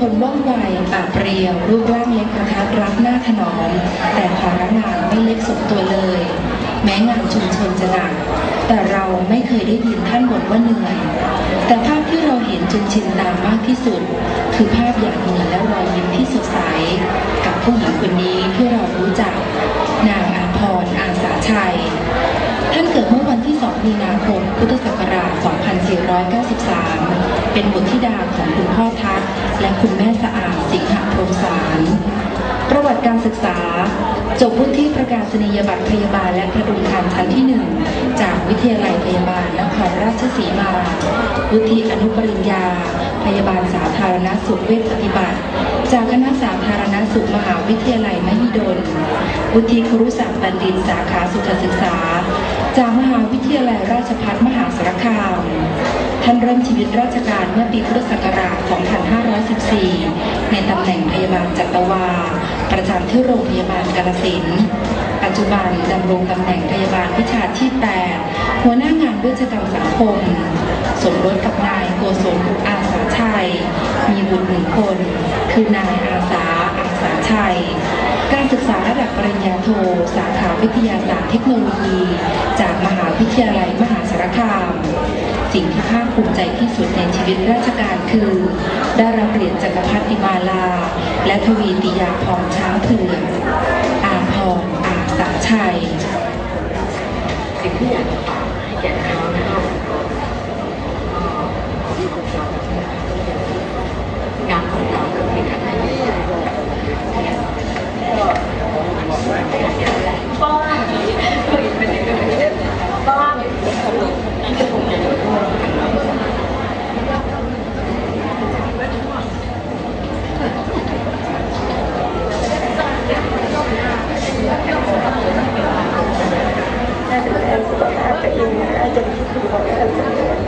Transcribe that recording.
คนว่องไวปากเปรียว รูปร่างเล็กกระทัดรักหน้าถนอม แต่ภาระงานไม่เล็กสมตัวเลย แม้งานชุมชนจะหนัก แต่เราไม่เคยได้ยินท่านบ่นว่าเหนื่อย แต่ภาพที่เราเห็นจนชินตามากที่สุด คือภาพหยาดเหงื่อและรอยยิ้มที่สดใส กับผู้หญิงคนนี้ที่เรารู้จัก นางอาพรอาสาชัย ท่านเกิดเมื่อวันที่ 2 มีนาคม พุทธศักราช 2493 เป็นบุตรธิดาของคุณพ่อทัศน์และคุณแม่สะอาดสิงหพรมสาร ประวัติการศึกษา จบวุฒิประกาศนียบัตรพยาบาลและกระดุมคำชั้นที่1จากวิทยาลัยพยาบาลนครราชสีมา วุฒิอนุปริญญา พยาบาลสาธารณสุขเวชปฏิบัติ จากคณะสาธารณสุขมหาวิทยาลัยมหิดล วุฒิครุศาสตร์บัณฑิตสาขาสุขศึกษา จากมหาวิทยาลัยราชภัฏมหาสารคาม ท่านเริ่มชีวิตราชการเมื่อปีพุทธศักราช 2514 ในตำแหน่งพยาบาลจัตวา ประจำที่โรงพยาบาลกาฬสิน ปัจจุบันดำรงตำแหน่งพยาบาลวิชาชีพ8หัวหน้างานเวชกรรมสังคม สมรสกับนายโกศลอาสาชัย มีบุตรหนึ่งคน คือนายอาสาอาสาชัย การศึกษาระดับปริญญาโท สาขาวิทยาศาสตร์เทคโนโลยีจากมหาวิทยาลัยมหาสารคาม สิ่งที่ภาคภูมิใจที่สุดในชีวิตราชการคือ ได้รับเหรียญจักรพรรดิมาลา และทวีติยาพรช้างเผือกอาพรอาสาชัยสิ่งที่อยากจะฝากให้แก่ Ini aja bisa.